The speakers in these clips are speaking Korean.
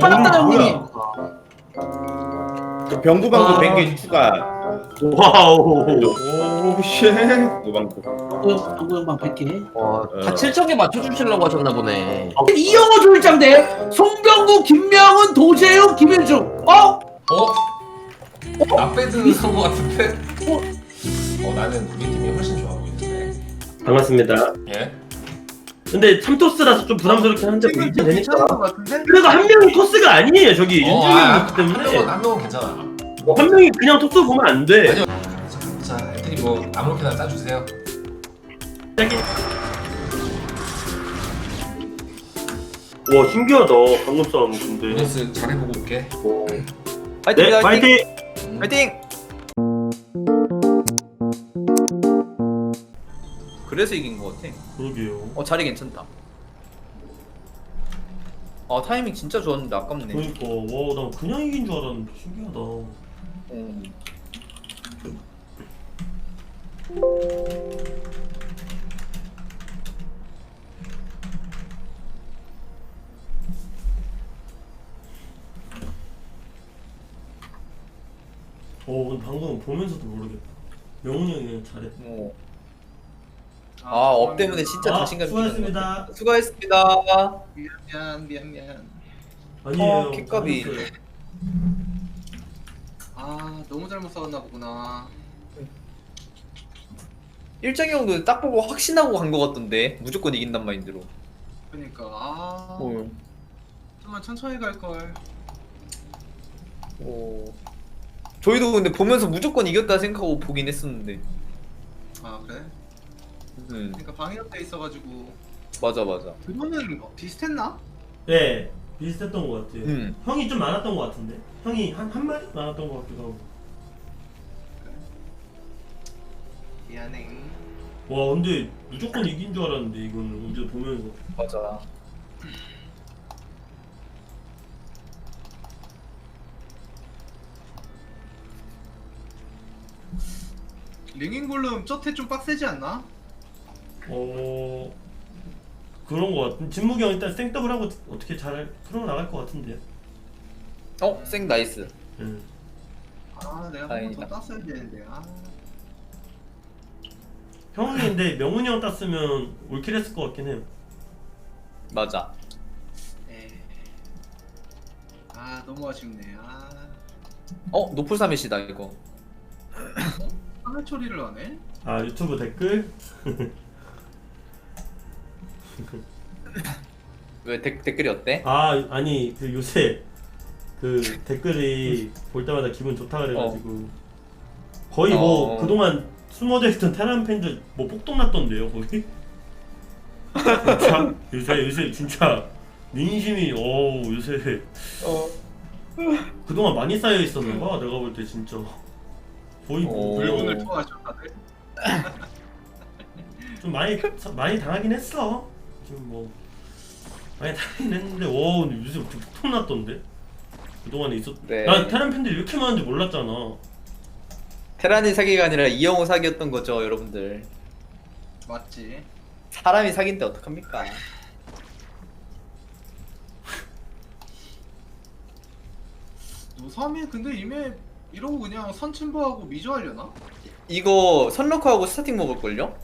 빨랐다 형님이. 그 병구방구 아. 100개 추가. 와우. 오 쉣. 병구방구. 방구 형방 100개. 와, 어. 다 7점에 맞춰주시려고 하셨나 보네. 이영호 조일장대 송병구 김명훈 도재웅 김현중. 어? 어? 나빼드는 선거 같은데? 어 나는 우리 팀이 훨씬 좋아 보이는데 반갑습니다. 예? 근데 참토스라서 좀 부담스럽긴 한데 뭐 이제 되니까. 것 같은데? 그래도 한 명이 토스가 아니에요 저기 어, 윤중이 아, 있기 때문에 한 명은 한 명은 괜찮아 어, 한 명이 그냥 토스 보면 안 돼. 아니요 자, 자 애들이 뭐 아무렇게나 짜주세요 시작해. 와 신기하다 방금 싸움 근데. 유니스 잘해보고 올게 네 파이팅. 파이팅! 그래서 이긴 것 같아. 그러게요. 어 자리 괜찮다. 아 타이밍 진짜 좋았는데 아깝네. 그러니까 와나 그냥 이긴 줄 알았는데 신기하다. 음. 어 근데 방금 보면서도 모르겠다. 명훈이 형이 그냥 잘했다. 어. 아 업 때문에 진짜 아, 자신감 수고하셨습니다. 수고하셨습니다. 미안 미안 미안 아니에요. 어, 킥값이. 잘했어요. 아 너무 잘못 싸웠나 보구나 일정이 형도 딱 보고 확신하고 간 것 같던데 무조건 이긴단 마인드로. 그러니까 아 어. 좀만 천천히 갈 걸 어. 저희도 근데 보면서 무조건 이겼다 생각하고 보긴 했었는데. 아 그래? 음 그러니까 방해업돼 있어가지고 맞아 맞아. 그거는 비슷했나? 네 비슷했던 것 같아요. 음. 형이 좀 많았던 것 같은데. 형이 한 한 마리 많았던 것 같기도 하고. 미안해 와 근데 무조건 이긴 줄 알았는데 이거는 언제 보면서. 맞아. 링잉 볼륨 쩌태 좀 빡세지 않나? 어 그런 것 같은. 진무기 형 일단 생더블 하고 어떻게 잘 풀어 나갈 것 같은데요. 어, 생 나이스. 음. 아 내가 한번 다행이다. 더 땄어야 되는데 아 형이 근데 명훈이 형 땄으면 올킬했을 것 같긴 해요. 맞아. 에이. 아 너무 아쉽네 아 어, 노플 삼이시다 이거. 하늘 처리를 하네? 아 유튜브 댓글 왜 댓, 댓글이 어때? 아 아니 그 요새 그 댓글이 볼 때마다 기분 좋다 그래가지고. 거의 뭐 어. 그동안 숨어져 있던 테란 팬들 뭐 폭동 났던데요 거기 진짜? 요새 요새 진짜 민심이 어 요새. 어. 그동안 많이 쌓여 있었나 봐 내가 볼 때 진짜. 거의 뭐 어. 물건을 토하죠 다들 좀 많이 많이 당하긴 했어 지금 뭐 많이 당하긴 했는데 와 근데 요새 어떻게 폭동 났던데 그동안에 있었 네. 난 테란 팬들이 이렇게 많은지 몰랐잖아 테란이 사기가 아니라 이영호 사기였던 거죠, 여러분들. 맞지 사람이 사기인데 어떡합니까? 노삼이 근데 이메 이러고 그냥 선침보하고 미조하려나? 이거 선럭하고 스타팅 먹을걸요?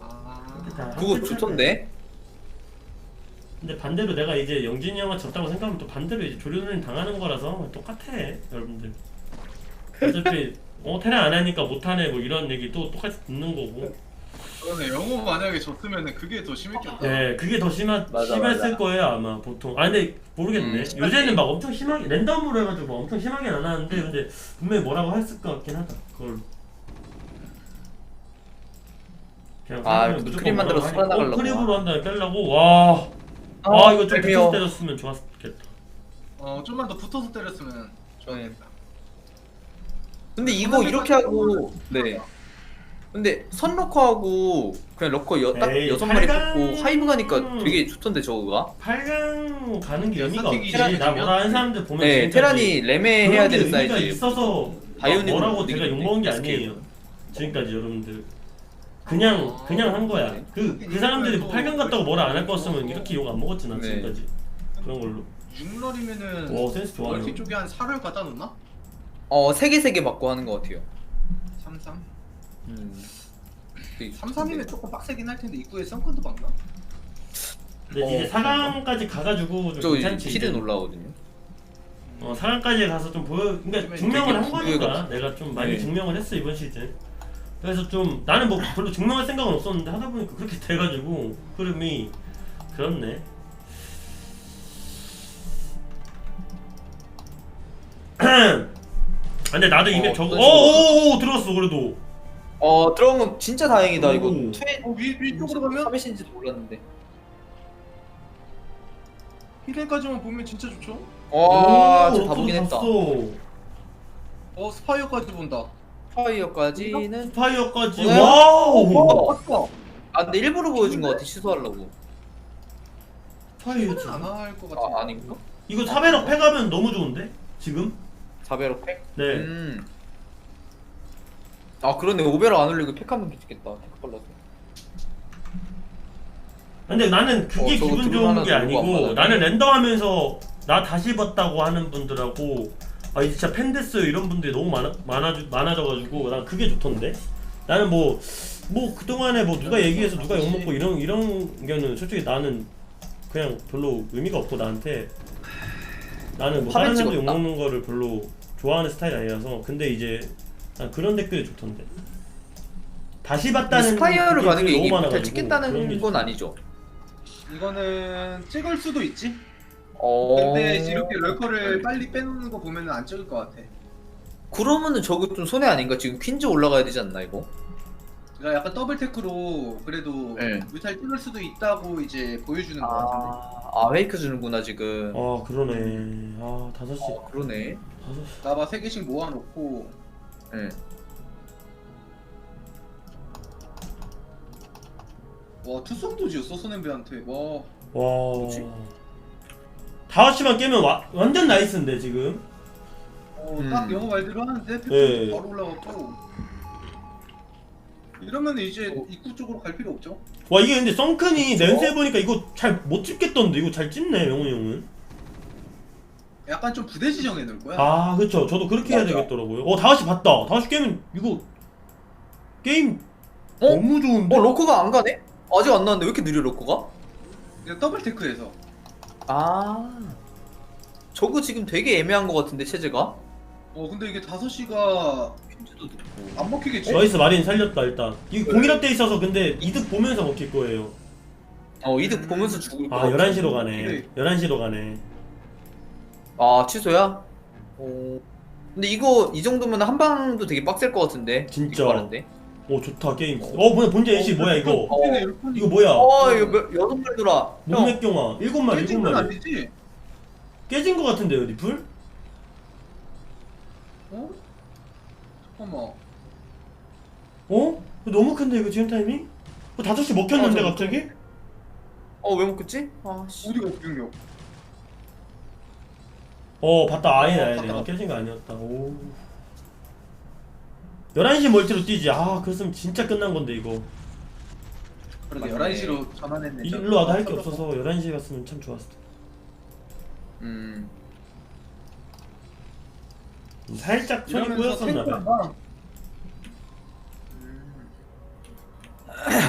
아다 그거. 좋던데? 근데 반대로 내가 이제 영진이 형을 졌다고 생각하면 또 반대로 이제 조련을 당하는 거라서 똑같아 여러분들 어차피 어 테란 안 하니까 못하네 뭐 이런 얘기 또 똑같이 듣는 거고 그러네 영호 만약에 졌으면은 그게 더 심했겠다 네 그게 더 심하, 맞아, 심했을 맞아. 거예요 아마 보통 아 근데 모르겠네 음. 요새는 막 엄청 심하게 랜덤으로 해가지고 막 엄청 심하게 안 하는데 근데 분명히 뭐라고 했을 것 같긴 하다 그걸 그냥 아, 사람들은 무조건 크림 만들어서 뭐라고 하니까. 살아나가려고. 어, 크림으로 한 다음에 빼려고 와 아, 이거 좀. 붙여서 때렸으면 좋았겠다 어 좀만 더 붙어서 때렸으면 좋겠다 근데 이거 이렇게 하고 네. 근데 선럭커하고 그냥 럭커 여, 딱 에이, 여섯 마리 팔강. 뽑고 하이브 가니까 되게 좋던데 저거가? 8강 가는 게 의미가 선택이 없지. 테란이 나 뭐라 하는 사람들 보면 네, 테란이 레메 해야 게 되는 의미가 사이즈. 있어서 바이오닉으로 뭐라고 제가 욕먹은 게. 아니에요. 지금까지 여러분들 그냥 아, 그냥 한 거야. 그그 사람들이 이거 8강 갔다고 뭐라 안 할거 같으면 이렇게 욕 안 먹었지 난 네. 지금까지. 그런 걸로 6럴이면은 와 센스 좋아요 멀티 쪽에 한 4를 갖다 놓나? 어, 세 개 세 개 맞고 하는 것 같아요. 33? 음. 33이면 조금 빡세긴 할 텐데 입구에 썬건도 박나? 근데 어, 이제 4강까지 가가지고 좀 저 괜찮지 이제. 올라오거든요. 어 4강까지 가서 좀 보여 그러니까 되게 증명을 한 거니까. 내가 좀 많이 네. 증명을 했어 이번 시즌 그래서 좀 나는 뭐 별로 증명할 생각은 없었는데 하다 보니까 그렇게 돼가지고 흐름이 그렇네 아, 근데 나도 이미 어, 저거 어떤 식으로? 어어어 들어갔어 그래도 어, 들어온 건 진짜 다행이다. 이거 오. 투에 어, 위, 위쪽으로 가면 카메신지도 몰랐는데. 히덴까지만 보면 진짜 좋죠? 와, 오, 저다 보긴 또 했다. 봤어. 어 스파이어까지 본다 파이어까지는 스파이어까지 네. 와우 봤어 아 근데 일부러 보여준 것 같아 취소하려고. 스파이어 안할 것 같은데 아 아닌가? 이거 4배럭 패가면 너무 좋은데 지금? 사베로 팩? 네 음. 아 그러네 오베로 안 올리고 팩하면 좋겠다. 팩 발라서. 근데 나는 그게 어, 저거 기분 좋은 게 아니고. 나는 렌더하면서 나 다시 봤다고 하는 분들하고 아 이제 진짜 팬 됐어요. 이런 분들이 너무 많아 많아 많아져가지고 난 그게 좋던데. 나는 뭐 뭐 그동안에 뭐 누가 얘기해서 누가 욕 먹고 이런 이런 게는 솔직히 나는 그냥 별로 의미가 없고 나한테. 나는 뭐 다른 화면 사람들 욕 찍었다. 먹는 거를 별로 좋아하는 스타일이 아니라서 근데 이제 난 그런 댓글이 좋던데. 다시 봤다는 스파이어를 가는 게 너무 이게 잘 찍겠다는 게건 아니죠. 이거는 찍을 수도 있지 어. 근데 이렇게 럴커를 빨리 빼놓는 거 보면은 안 찍을 것 같아 그러면은 저거 좀 손해 아닌가? 지금 퀸즈 올라가야 되지 않나 이거? 그러니까 약간 더블 테크로 그래도 네. 뮤탈 찍을 수도 있다고 이제 보여주는 것 같은데 아, 아 페이크 주는구나 지금. 아 그러네 아 다섯 시 어, 그러네. 다섯 시 나봐 세 개씩 모아놓고 예. 와 투성도 지었어 소냄배한테 와 와 뭐지? 다섯 시만 깨면 와, 완전 나이스인데 지금 어, 음. 딱 영어 말대로 하는데 팩도 네. 바로 올라갔고 이러면 이제 어. 입구 쪽으로 갈 필요 없죠 와 이게 근데 썬큰이 렌즈 해보니까 이거 잘못 찍겠던데 이거 잘 찍네 명훈이 형은 약간 좀 부대 지정해 놓을 거야 아 그쵸 저도 그렇게 해야 맞아. 되겠더라고요 어 다섯 시 봤다 다섯 시 깨면 이거 게임 어? 너무 좋은데 어 로커가 안 가네? 아직 안 나왔는데 왜 이렇게 느려 로커가? 그냥 더블 테크에서 아. 저거 지금 되게 애매한 것 같은데 체제가? 어 근데 이게 5시가 퀸즈도. 안 먹히겠지? 나이스 마린 살렸다 일단 이거 공일업 돼 있어서 근데 이득 보면서 먹힐 거예요 어 이득 보면서 죽을 거. 아 11시로 가네 11시로 가네 아 취소야? 어. 근데 이거 이 정도면 한 방도 되게 빡셀 것 같은데. 진짜. 이거. 오 좋다 게임 어 뭐야 본체 AC 뭐야 이거 어. 이거 뭐야 어 이거 몇, 여섯 발 돌아. 형. 목맥경화 일곱 마리 일곱 깨진 건 마리 아니지? 깨진 거 같은데요 리플? 어? 잠깐만 어? 너무 큰데 이거 지금 타이밍? 어, 5시 먹혔는데 아, 저- 갑자기? 어왜 먹겠지? 아 씨. 어디가 공격 어 봤다 아예 어, 아예 봤다. 아, 깨진 거 아니었다 오 11시 멀티로 뛰지. 아 그랬으면 진짜 끝난 건데 이거. 그러게 맞네. 11시로 전환했네 일로 와도 할 게 없어서 11시 갔으면 참 좋았을 텐데. 음. 살짝 손이 이러면서 꼬였었나 봐 탱크가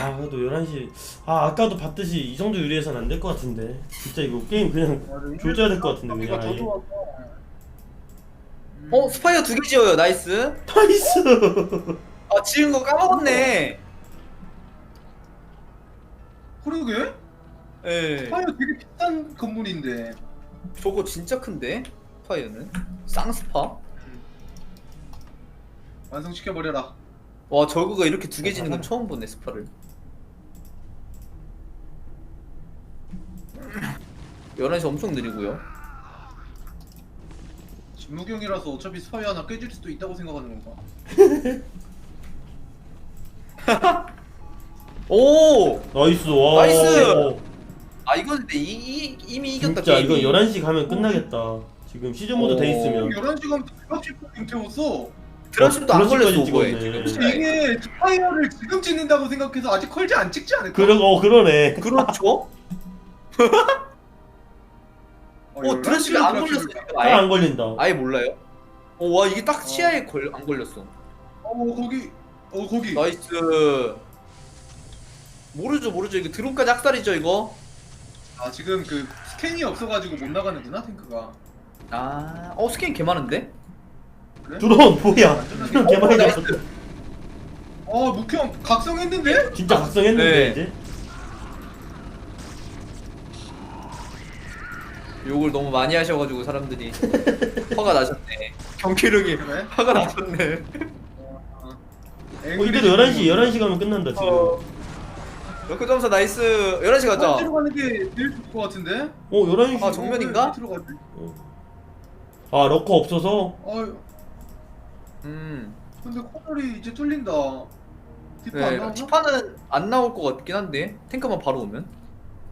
아 그래도 11시. 아 아까도 봤듯이 이 정도 유리해서는 안될 것 같은데. 진짜 이거 게임 그냥 조져야 될 것 같은데 이거 그냥 아예 어 스파이어 두 개 지어요 나이스. 나이스 아 지은 거 까먹었네. 그러게? 예. 파이어 되게 비싼 건물인데 저거 진짜 큰데 스파이어는 쌍스파. 완성시켜버려라 와 저거가 이렇게 두 개 지는 건 처음 보네 스파를. 11시 엄청 느리고요. 진무경이라서 어차피 스파이어 하나 깨질 수도 있다고 생각하는 건가? 오! 나이스 와 나이스! 아 이건 근데 이, 이, 이미 이겼다 진짜 이거 게임이. 11시 가면 끝나겠다 지금 시즌 모드 돼 있으면 11시간 드랍십 임 태웠어 드랍십도 안 어, 걸렸어 드랍십까지 오버에 찍었네. 지금. 이게 스파이어를 지금 찍는다고 생각해서 아직 컬지 안 찍지 않을까? 그러, 어 그러네 그렇죠? 어 드레스가 안 걸렸어 잘 아예? 안 걸린다. 아예 몰라요? 어 와 이게 딱 시야에 걸, 안 걸렸어. 어 거기 어 거기. 나이스. 모르죠 모르죠. 이거 드론까지 학살이죠 이거? 아 지금 그 스캔이 없어가지고 못 나가는구나 탱크가. 아어 스캔 개 많은데? 드론 뭐야? 드론 개많이 어, 나이스. 어 묵형 각성했는데? 진짜 각성했는데 네. 이제 욕을 너무 많이 하셔가지고 사람들이 화가 나셨네 경기력이 그래? 화가 나셨네 어 이대로 11시 11시 가면 끝난다 지금 어. 럭크 점사 나이스 11시 가자 반대로 가는 게 제일 좋을 것 같은데? 어 11시 아, 정면인가? 밑으로 가지? 아 러커 없어서 어 음 근데 코널이 이제 뚫린다 디파 안 네, 나오나? 티파는 안 나올 것 같긴 한데 탱크만 바로 오면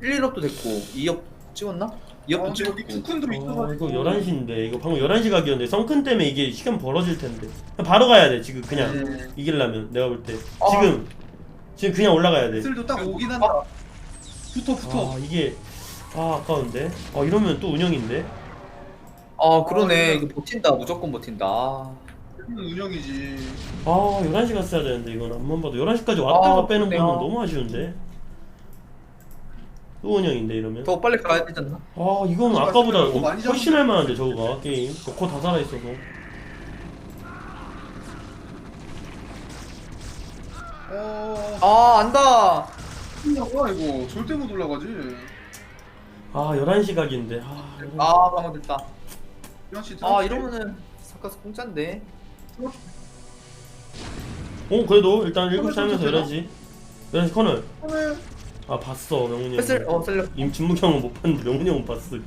1, 1업도 됐고 2업 찍었나? 2업도 아, 근데 찍었고 여기 투큰도 아 있어가지고. 이거 11시인데. 이거 방금 11시 각이었는데 성큰 때문에 이게 시간 벌어질 텐데. 바로 가야 돼 지금 그냥. 음. 이기려면 내가 볼 때. 아. 지금. 지금 그냥 올라가야 돼. 슬도 딱 오긴 한다. 붙어 붙어. 아 이게 아 아까운데. 아 이러면 또 운영인데? 아 그러네. 아, 이거 버틴다. 무조건 버틴다. 아, 이건 운영이지. 아 11시 갔어야 되는데 이건. 앞만 봐도 11시까지 왔다가 아, 빼는 그러네요. 거는 너무 아쉬운데 또 운영인데 이러면? 더 빨리 가야 되지 않나? 아 이건. 아까보다 많이 훨씬 할만한데 저거가. 게임. 코다 살아있어서. 어... 아 안다. 와 이거. 절대 못 올라가지. 아 11시 각인데. 아, 11시. 아 방금 됐다. 아 이러면은 사카스 공짜인데. 어 그래도 일단 7시 커널 하면서 쳤잖아? 11시 11시 커널 아 봤어 명훈이 형어 셀려 임 진묵 형은 못 봤는데 명훈이 형은 봤어.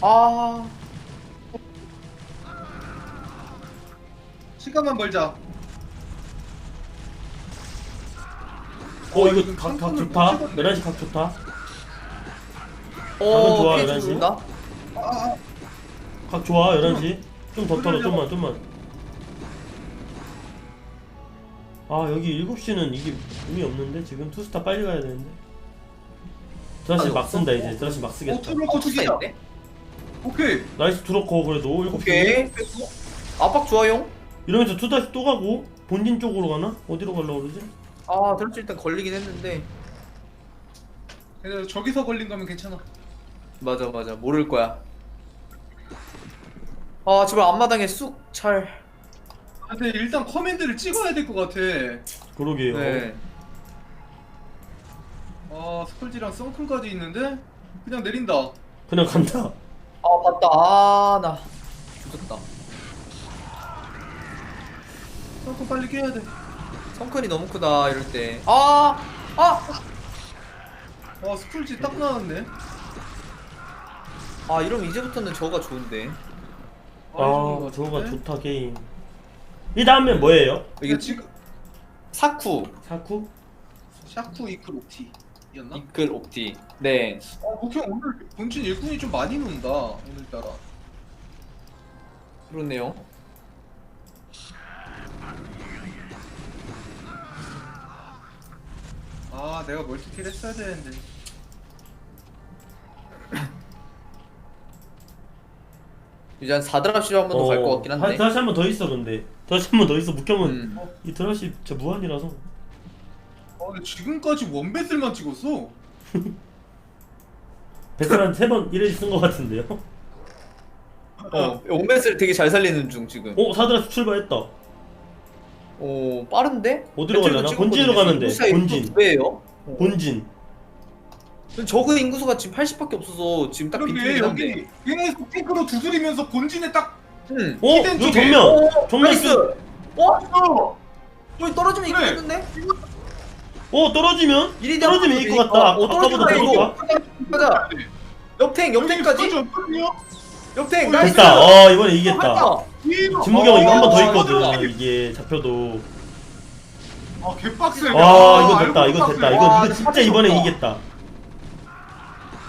아. 시간만 벌자. 어 이거 이거 각, 각 좋다. 11시 각 좋다? 어, 좋아, 오케이, 11시. 좋습니다. 아, 각 좋아 11시 좀 더 털어 좀만 좀만 아 여기 7시는 이게 의미 없는데? 지금 투스타 빨리 가야 되는데? 드라시 아니, 막? 쓴다 이제. 드라시 막어 쓰겠다. 트로커 투스타 투기야. 있네. 오케이. 나이스 드로커 그래도. 7시. 오케이. 압박 좋아요. 이러면서 투다시 또 가고 본진 쪽으로 가나? 어디로 가려고 그러지? 아 들었지 일단 걸리긴 했는데. 근데 저기서 걸린 거면 괜찮아. 맞아 맞아. 모를 거야. 아 제발 앞마당에 쑥 잘 근데 일단 커맨드를 찍어야 될 것 같아. 그러게요. 네. 아 스컬지랑 썬큰까지 있는데? 그냥 내린다. 그냥 간다. 아 봤다. 아나 죽었다. 썬큰 빨리 깨야 돼. 성큰이 너무 크다 이럴 때아아! 아 스쿨지 딱 나왔네. 아 이러면 이제부터는 저가 좋은데. 아 저거가 좋다 게임 이 다음엔 뭐예요? 이게 지금 사쿠 사쿠? 샤쿠 이크 옵티 이었나? 이끌 옵티 네어 목형 오늘 본진 일꾼이 좀 많이 논다 오늘따라 그렇네요 아 내가 멀티킬 했어야 되는데 이제 한 4드랍 시로 한번 더 갈 것 같긴 한데 다시 한 번 더 있어 근데 다시 한 번 더 있어 묵형은 음. 이 드라시 진짜 무한이라서 아 근데 지금까지 원배슬만 찍었어 베테랑 세번 1회씩 쓴 거 같은데요? 어 원베스를 되게 잘 살리는 중 지금 어? 사드라시 출발했다 오 빠른데? 어디로 가려나? 본진으로 돼, 본진. 왜요? 본진 저그 인구수가 지금 80밖에 없어서 지금 딱 빈틈이긴 한데 여기 계속 탱크로 두드리면서 본진에 딱 응 어? 히든 쪽에. 정면! 어, 정면 나이스! 있어 어? 어! 여기 떨어지면 그래. 이기겠는데? 어 떨어지면? 이리 떨어지면 이길 것 같다 어, 아까보다 떨어지면 더 좋다 가자 옆탱 옆탱까지 여기 없거든요? 옆탱 어, 나이스 됐다 어 이번에. 진묵이 형 이거 한 번더 어, 있거든 이게 잡혀도 아 개빡세 와 이거 됐다 이거 됐다. 이거 진짜 이번에. 이기겠다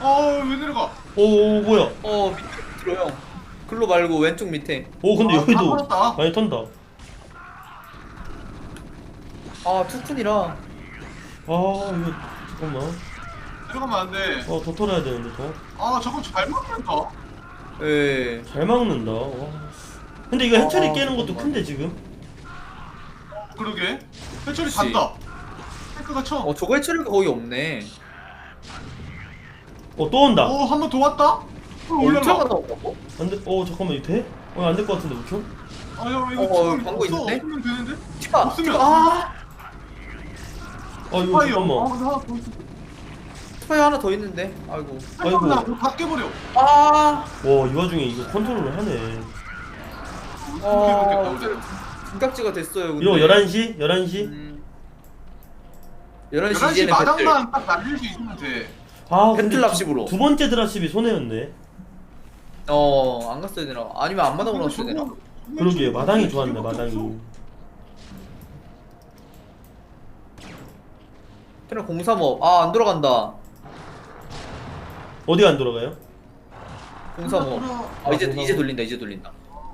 아왜 내려가 오 뭐야 어 밑에 들어요 글로 말고 왼쪽 밑에 오 근데 아, 여기도 다 걸었다. 많이 턴다 아 투쿤이라 아 이거 잠깐만 들어가면 안 돼. 어, 더 털어야 되는데 더. 아 저거 잘 막는다. 예. 잘 막는다. 와. 근데 이거 해철이 아, 깨는 것도. 큰데 지금. 그러게. 해철이 그치. 간다. 탱크가 쳐. 어 저거 해처리가 거의 없네. 어, 또 온다. 오 한 번 더 왔다. 또 울트라가 올라가. 나온다고? 안 돼. 어, 잠깐만 이거 돼? 어, 안 될 것 같은데 우켜? 아형 이거 어, 지금 광고 없어. 있는데? 없으면 되는데. 티파. 없으면- 아 아, 이거 파이어. 잠깐만. 아 근데 하나 더 있어. 티파야 하나 더 있는데. 아이고. 아이고. 잠깐만 나다 깨버려. 아. 와, 이 와중에 이거 컨트롤을 하네. 어. 이렇게 등각지가 됐어요. 근데. 이거 11시? 11시? 음. 11시 11시 이제는 배틀. 마당만 딱 날릴 수 있으면 돼. 아, 근데 납십으로. 두, 두 번째 드랍십이 손해였네. 어, 안 갔어야 되나? 아니면 안 마당으로 갔어야 되나? 그러게요. 마당이 좋았네, 마당이. 테란 035. 아, 안 돌아간다. 어디가 안 돌아가요? 035. 아, 이제 035. 이제 돌린다. 이제 돌린다.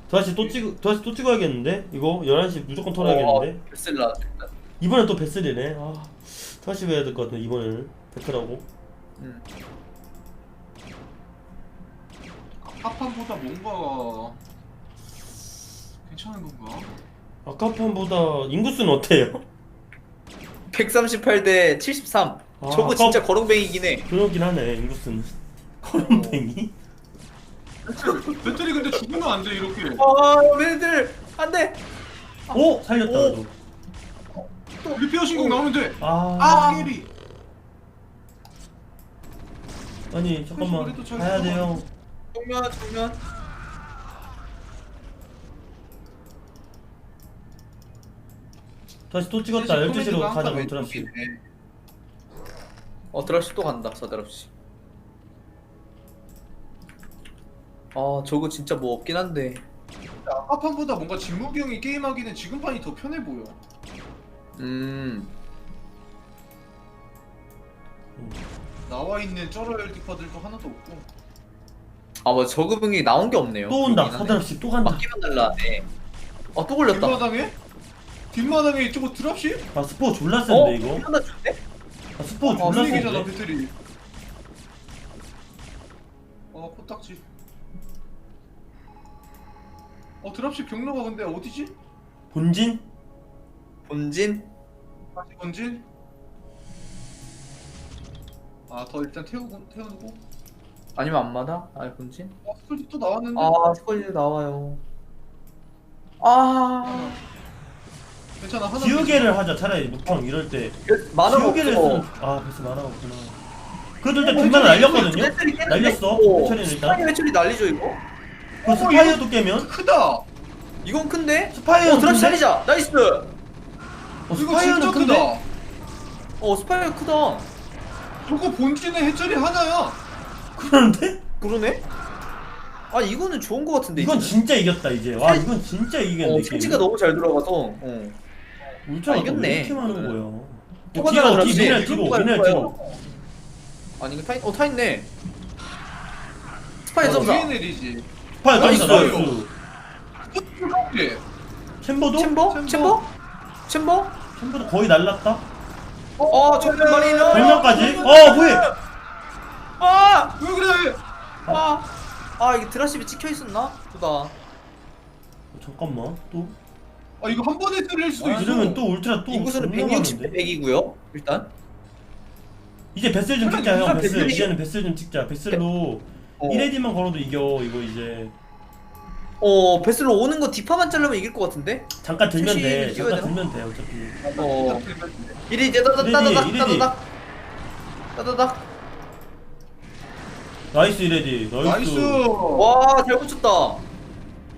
다시 또 찍, 다시 또 찍어야겠는데? 이거 11시 무조건 털어야겠는데? 어, 베슬라. 이번엔 또 베슬이네. 아, 다시 해야 될 것 같네, 이번에는. 베슬하고. 음. 파판보다 뭔가 괜찮은 건가? 아까 판보다 인구수는 어때요? 138 대 73. 아, 저거 아까- 진짜 거렁뱅이긴 해. 그러긴 하네, 인구수는. 거름뱅이? 배터리 근데 죽으면 안 돼 이렇게. 아, 얘네들 안 돼. 오! 살렸다, 오. 그래도. 리페어 신공 나오면 돼. 아, 아 깨리. 아니, 잠깐만. 그래도 잘 가야 돼요. 정면 정면. 다시 또 찍었다. 12시로 가자, 그럼 드랍시. 어, 드랍시 또 간다. 4드랍시. 아, 저거 진짜 뭐 없긴 한데. 아까 판보다 뭔가 진무기 형이 게임하기는 지금 판이 더 편해 보여. 음. 나와 있는 쩔어 열 디파들도 하나도 없고. 아, 뭐 저그분이 나온 게 없네요. 또 온다. 하네. 4드랍시 또 간다. 막기만 날라네. 어, 또 걸렸다. 뒷마당에? 뒷마당에 저거 드랍십? 아, 스포 졸라 어? 센데, 이거? 하나 준대? 아, 스포 아 졸라 분위기잖아 센데? 배터리. 어 코딱지. 어 드랍십 경로가 근데 어디지? 본진? 본진? 다시 본진? 아더 일단 태우고 태우고. 아니면 앞마다? 아, 본진? 어 스컬지 또 나왔는데. 아, 스컬지 나와요. 아. 괜찮아 하나. 지우개를 하자, 차라리 묵형 이럴 때. 만화 지우개를 없어. 쓰면. 아, 벌써 만화가 없구나. 그래도 일단 뒷만 날렸거든요? 해처리 깨는데? 날렸어. 오. 해처리는 일단. 해처리 날리죠, 이거? 그 스파이어도 깨면? 크다. 이건 큰데? 스파이어 어, 드랍시 살리자! 나이스! 어, 이거 스파이어는 큰데? 크다. 어, 스파이어 크다. 저거 본진에 해철이 하나야. 그러는데? 그러네? 아, 이거는 좋은 거 같은데. 이건 이제는? 진짜 이겼다 이제. 와 이건 진짜. 어, 체지가 너무 잘 들어가서. 어. 울트라가 아, 이겼네. 왜 이렇게 많은 거야? 또 어, 뒤로 갈 미넬 거예요. 뒤로. 아니, 이거 타, 있, 어, 타 있네. 스파이어 어, 점사. DNL이지. 스파이어 나이스. 점사 나이스. 예. 챔버도? 챔버? 챔버? 챔버? 챔버? 챔버도 거의 날랐다. 어, 정면 마리너. 정면까지? 어 뭐해? 아! 왜 그래? 아! 아, 이게 드라십이 찍혀 있었나? 보다. 어, 잠깐만 또 아 이거 한 번에 때릴 수도 있어. 이러면 또 울트라 또 인구수는 존나 160 대 많은데? 100이고요. 일단. 이제 베슬 좀 찍자 형 베슬 베슬이- 이제는 베슬 좀 찍자 베슬로 어. 1레디만 걸어도 이겨 이거 이제 어, 베슬로 오는 거 디파만 자르면 이길 것 같은데? 잠깐 들면 돼 찍어야 잠깐 되나? 들면 돼 어차피 어. 이리 이제 따다닥 이리디, 따다닥 이리디. 따다닥 따다닥 나이스 1레디 나이스, 나이스. 와, 잘 붙였다.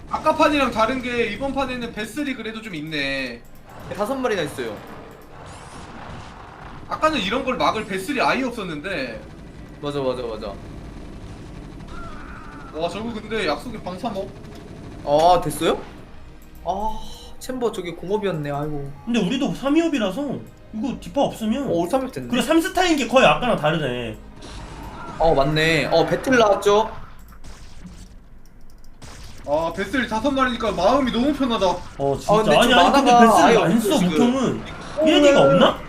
아까 판이랑 다른 게 이번 판에는 베슬이 그래도 좀 있네. 다섯 마리나 있어요. 아까는 이런 걸 막을 베슬이 아예 없었는데. 맞아, 맞아, 맞아. 와 저거 근데 약속이 방사 먹. 아, 됐어요? 아, 챔버 저기 공업이었네. 아이고. 근데 우리도 3위업이라서 이거 디파 없으면 어, 올삼백 됐네. 그리고 3스타인 게 거의 아까랑 다르네 어, 맞네. 어, 배틀 나왔죠? 아 베슬 다섯 마리니까 마음이 너무 편하다. 어 진짜 아, 근데 아니 좀 아니 근데 아예 없어, 안써 지금. 무통은 1레디가 없나?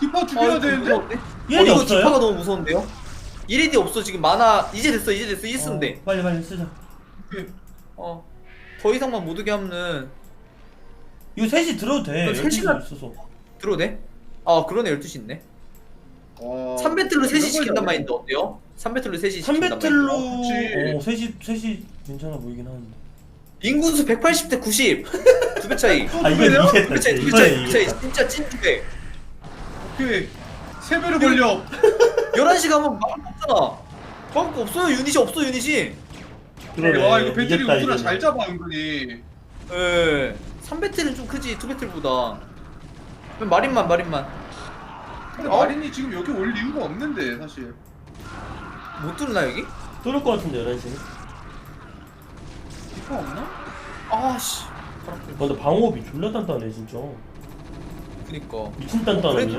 디파 아, 죽여야 이거 되는데. 무서운데? 이거 없어요? 디파가 너무 무서운데요? 이레디 없어 지금 만화 이제 됐어 이제 됐어 이제 쓰면 어, 돼. 빨리 빨리 쓰자 어. 더 이상만 못 오게 하면은 이거 3시 들어도 돼 이거 12시 세 시간- 있어서 들어도 돼? 아 그러네 12시 있네. 와, 3배틀로 3시 이런 시킨단 걸 마인드 어때요? 3배틀로 3시 시킨단 3배틀로 그치. 어 3시 3시 괜찮아 보이긴 하는데 인구수 180 대 90. 두 배 차이. 아 이건 그래요? 이겼다 두배 차이, 두 배 차이, 두 배 차이. 이겼다 진짜 찐두배. 오케이. 세 배로 벌려. 11시 가면 막을 거 없잖아. 막을 거 없어요. 유닛이 없어 유닛이. 그러네 와 이거 배터리 이겼다, 이겼네. 잘 잡아 은근히. 예. 3배틀은 좀 크지 2배틀보다. 마린만 마린만. 근데 어? 마린이 지금 여기 올 이유가 없는데 사실. 못 뚫나 여기? 뚫을 것 같은데 11시는 디파 없나? 아씨. 아, 근데 방어업이 졸라 단단해 진짜 그니까. 미친 단단함이야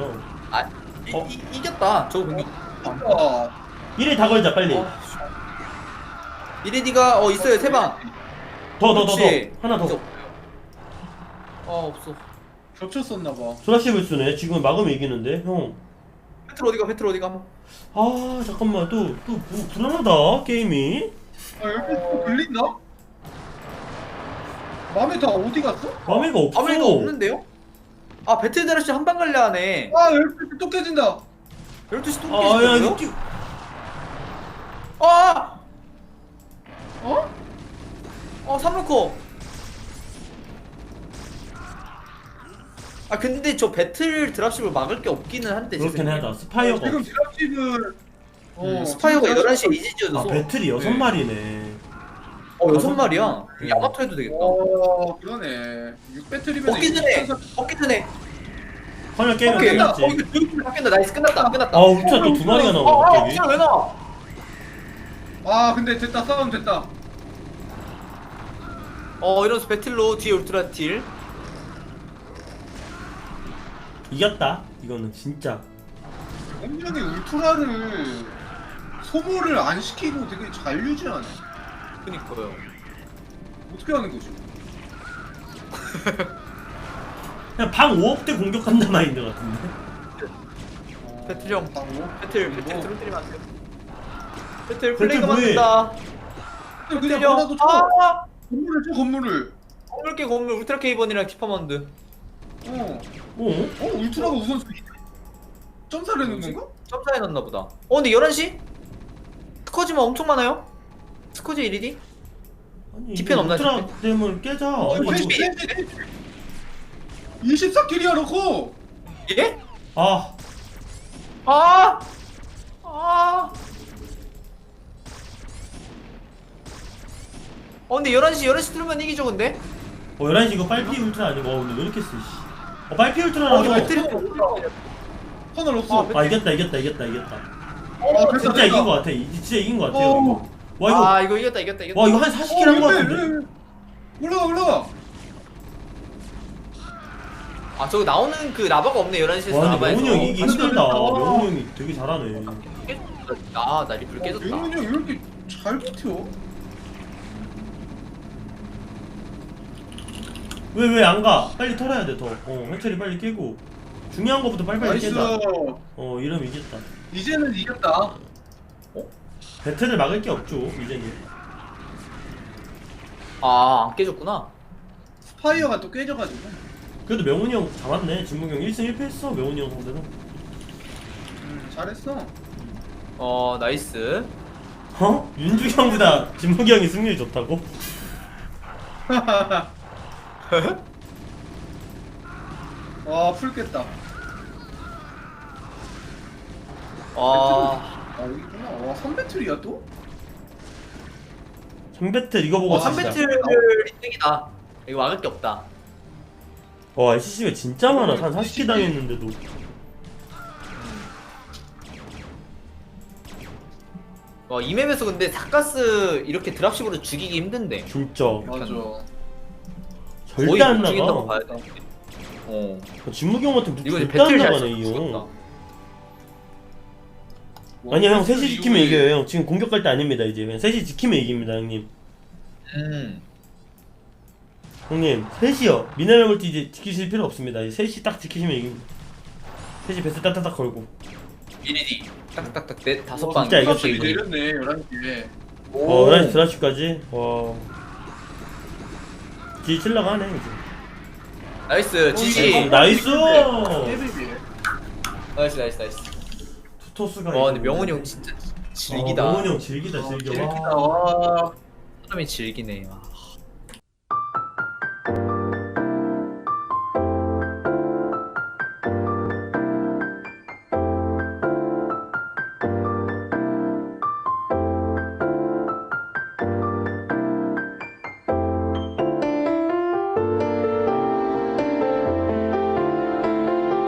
아 이, 어? 이, 이겼다. 저거 공격. 아, 1회 다 걸자 빨리 어. 이레디가 어 있어요 세 방. 더 더 더 더. 하나 더 없어. 어 없어. 겹쳤었나 봐. 소라십을 쓰네 지금 막으면 이기는데 형 페트로 어디가 페트로 어디가 한번. 아 잠깐만 또또 뭐, 불안하다 게임이 아또 걸린다? 맘에 다 어디 갔어? 마음이가 없어 아무리가 없는데요? 아 배틀 드라시 한방 갈래 하네. 아 열두 또 깨진다. 12시 또 아야? 이거 끼... 아! 어? 어 삼루코. 아 근데 저 배틀 드랍십을 막을 게 없기는 한데 제 그렇긴. 하다. 스파이어가 지금 없어. 드랍십을 어, 음, 스파이어가 지금 11시에 이제 아 배틀이 여섯 네. 마리네. 어 여섯 마리야? 음. 야마토 해도 되겠다. 어 그러네. 6배틀이면 먹기 전에 먹기 전에. 커널 게임은 오케이 어 끝났지. 이거 조용히 바뀐다. 나이스. 끝났다. 끝났다. 아 울트라 또두 마리가 아, 나오네 아, 갑자기 왜 나와? 아 근데 됐다. 싸움 됐다. 어 이러면서 배틀로 뒤에 울트라 딜 이겼다 이거는 진짜 엄연히 울트라를 소모를 안 시키고 되게 잘 유지하네. 그니까요 어떻게 하는 거지? 그냥 방 5억 대 공격한다 마인드 같은데 어, 배틀 형. 배틀 뭐. 배틀 드론 때리면 안 돼요 배틀 배틀 플레이가 뭐해? 맞는다 근데 배틀 그냥 뭐라도 쳐. 아 건물을 쳐 건물을. 건물계 건물 울트라 케이번이랑 디파먼드 어. 어? 어 울트라가 우선수. 점사를 해놓는 건가? 점사해 놨나 보다 어 근데 11시? 스커지만 엄청 많아요? 스커지 1일이? 아니 디펜 없나, 울트라 디펜? 댐을 깨자 어, 아니, 이거 이거- 24킬이야 넣고. 예? 아 아! 아! 어 근데 11시 11시 들으면 이기죠 근데? 어, 11시 이거 빨피 울트라 아니고 어, 근데 왜 이렇게 세 씨. 어 빨피 어 울트라라서 이거 배틀이 하나 없어. 아, 아 이겼다 이겼다 이겼다 이겼다 아, 됐다, 진짜 됐다. 이긴 거 같아 이- 진짜 이긴 거 같아요 어. 이거 와 이거 아 이거 이겼다 이겼다 이겼다 와 이거 한 40킬 한거 같은데 올라가 올라가. 아 저거 나오는 그 라바가 없네 11시에서 와 근데 라바에서 명훈이 형 이기 힘들다. 명훈이 형이 되게 잘하네 아나 리플 어, 깨졌다 명훈이 형왜 이렇게 잘 버텨? 왜 왜 안 가? 빨리 털어야 돼 더 어 해철이 빨리 깨고 중요한 거부터 빨리빨리 나이스. 깨자 어 이러면 이겼다 이제는 이겼다. 배틀을 막을 게 없죠 이제는 아 안 깨졌구나 스파이어가 또 깨져가지고. 그래도 명훈이 형 잡았네 형 1승 1패 했어 명훈이 형 상대로 음, 잘했어. 어 나이스 어? 진묵이 형이 승률이 좋다고? 와 풀겠다. 아 아 여기구나. 와 3배틀이야 또? 3배틀 이거 보고 어, 진짜. 3배틀 1등이다. 이거 막을 게 없다. 와 SC가 진짜 많아. 한 40개 당했는데도. 와, 이 맵에서 근데 사가스 이렇게 드랍식으로 죽이기 힘든데. 진짜 맞아. 절대 안못 죽인다고 나가 봐야 돼. 어. 진묵이 형 같은 이거 이제 절대 안 배틀 잘 나가네 죽였다. 이형 아니야 형 3시 지키면 이겨요 형 지금 공격할 때 아닙니다 이제 그냥 3시 지키면 이깁니다 형님 음. 형님 3시요 미네랄 멀티 이제 지키실 필요 없습니다 이제 3시 딱 지키시면 이깁니다 3시 베스 딱딱딱 걸고 미리디 딱딱딱 네 다섯 와, 방 진짜 이거 값이 이거. 내렸네 11시에 어, 11시 드라시까지. 와. 지 찔러가 하네, 이제. 나이스 지지 어, 나이스! 깨비비 나이스 나이스 나이스 투토스가. 와 근데 명훈이 형 진짜 즐기다 어, 명훈이 형 즐기다, 즐겨. 와 사람이 즐기네 와.